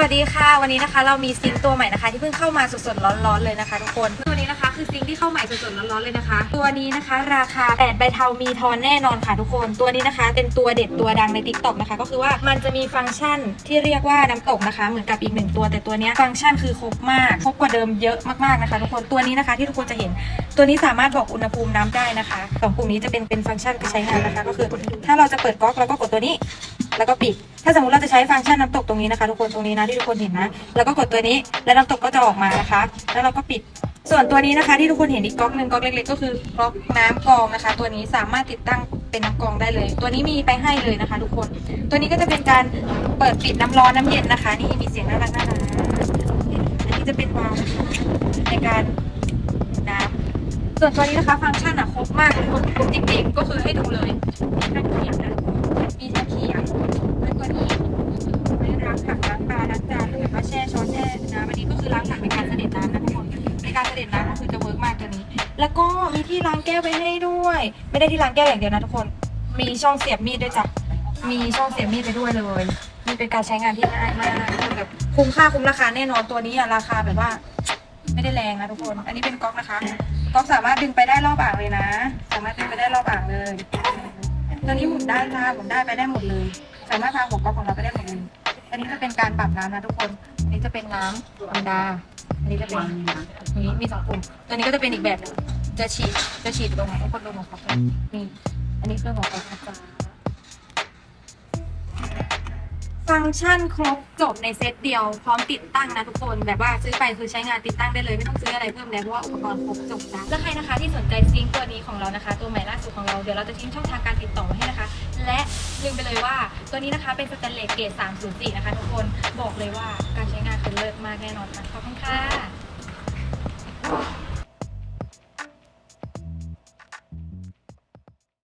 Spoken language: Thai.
สวัสดีค่ะวันนี้นะคะเรามีซิงตัวใหม่นะคะ ที่เพิ่งเข้ามาสดๆร้อนๆเลยนะคะทุกคนตัวนี้นะคะคือซิงที่เข้าใหม่สดๆร้อนๆเลยนะคะ ตัวนี้นะคะ ราคา8ใบเทามีทอนแน่นอนค่ะทุกคน ตัวนี้นะคะ เป็นตัวเด็ดตัวดังใน t ิ k t o k นะคะ ก็คือว่ามันจะมีฟังก์ชันที่เรียกว่าน้ำตกนะคะ เหมือนกับอีกหนึ่งตัว แต่ตัวนี้ฟังก์ชันคือครบมากครบกว่าเดิมเยอะมากๆนะคะ ทุกคนตัวนี้นะคะที่ทุกคนจะเห็น ตัวนี้สามารถบอกอุณหภูมิน้ำได้นะคะสองปุ่มนี้จะเป็นเป็นฟังก์ชันการใช้งานนะคะ ก็คือ ถ้าเราจะเปิดก๊อกเราก็กดตัวนี้ แล้วก็ปิด ถ้าสมมติเราจะใช้ฟังก์ชันน้ำตกตรงนี้นะคะทุกคนตรงนี้นะที่ทุกคนเห็นนะ แล้วก็กดตัวนี้แล้วน้ำตกก็จะออกมานะคะ แล้วเราก็ปิด ส่วนตัวนี้นะคะ ที่ทุกคนเห็นอีกก๊อกหนึ่งก๊อกเล็กๆก็คือก๊อกน้ำกรองนะคะ ตัวนี้สามารถติดตั้งเป็นน้ำกรองได้เลย ตัวนี้มีไปให้เลยนะคะ ทุกคน ตัวนี้ก็จะเป็นการเปิดปิดน้ำร้อนน้ำเย็นนะคะ นี่มีเสียงน่ารักน่ารักอันนี้จะเป็นวาล์วในการน้ำส่วนตัวนี้นะคะฟังก์ชันอะครบมากทุกคนครบจริงๆก็คือให้ดูเก็คือล้างผักในการเสด็จน้ำนะทุกคนในการเสด็จน้ำก็คือจะเวิร์กมากตัวนี้ แล้วก็มีที่ล้างแก้วไปให้ด้วย ไม่ได้ที่ล้างแก้วอย่างเดียวนะทุกคน มีช่องเสียบมีดด้วยจ้ะมีช่องเสียบมีดไปด้วยเลยนี่เป็นการใช้งานที่ง่ายมากแบบคุ้มค่าคุ้มราคาแน่นอนตัวนี้อะราคาแบบว่า ไม่ได้แรงนะทุกคน อันนี้เป็นก๊อกนะคะก๊อกสามารถดึงไปได้รอบอ่างเลยนะ สามารถดึงไปได้รอบอ่างเลยตัวนี้หมุนได้จ้าหมุนได้ไปได้หมดเลย สามารถพาหัวก๊อกของเราไปได้หมดเลยอันนี้จะเป็นการปรับน้ำนะทุกคน อันนี้จะเป็นน้ำธรรมดา อันนี้จะเป็นอันนี้มีสองปุ่ม ตัวนี้ก็จะเป็นอีกแบบหนึงจะฉีด จะฉีดลงทุกคนลงหัวก๊องเขานี่ อันนี้คือหัวก๊อกนะจ๊ะ ฟังก์ชันครบจบในเซตเดียว พร้อมติดตั้งนะทุกคนแบบว่าซื้อไปคือใช้งานติดตั้งได้เลยไม่ต้องซื้ออะไรเพิ่มแล้วเพราะว่าอุปกรณ์ครบจบนะแล้วใครนะคะที่สนใจซิงค์ตัวนี้ของเรานะคะ ตัวใหม่ล่าสุดของเราเดี๋ยวเราจะทิ้งช่องทางการติดต่อไว้ให้นะคะ และลืมไปเลยว่าตัวนี้นะคะเป็นสแตนเลสเกรด304 นะคะทุกคนบอกเลยว่าการใช้งานคือเลิศมากแน่นอนค่ะขอบคุณค่ะ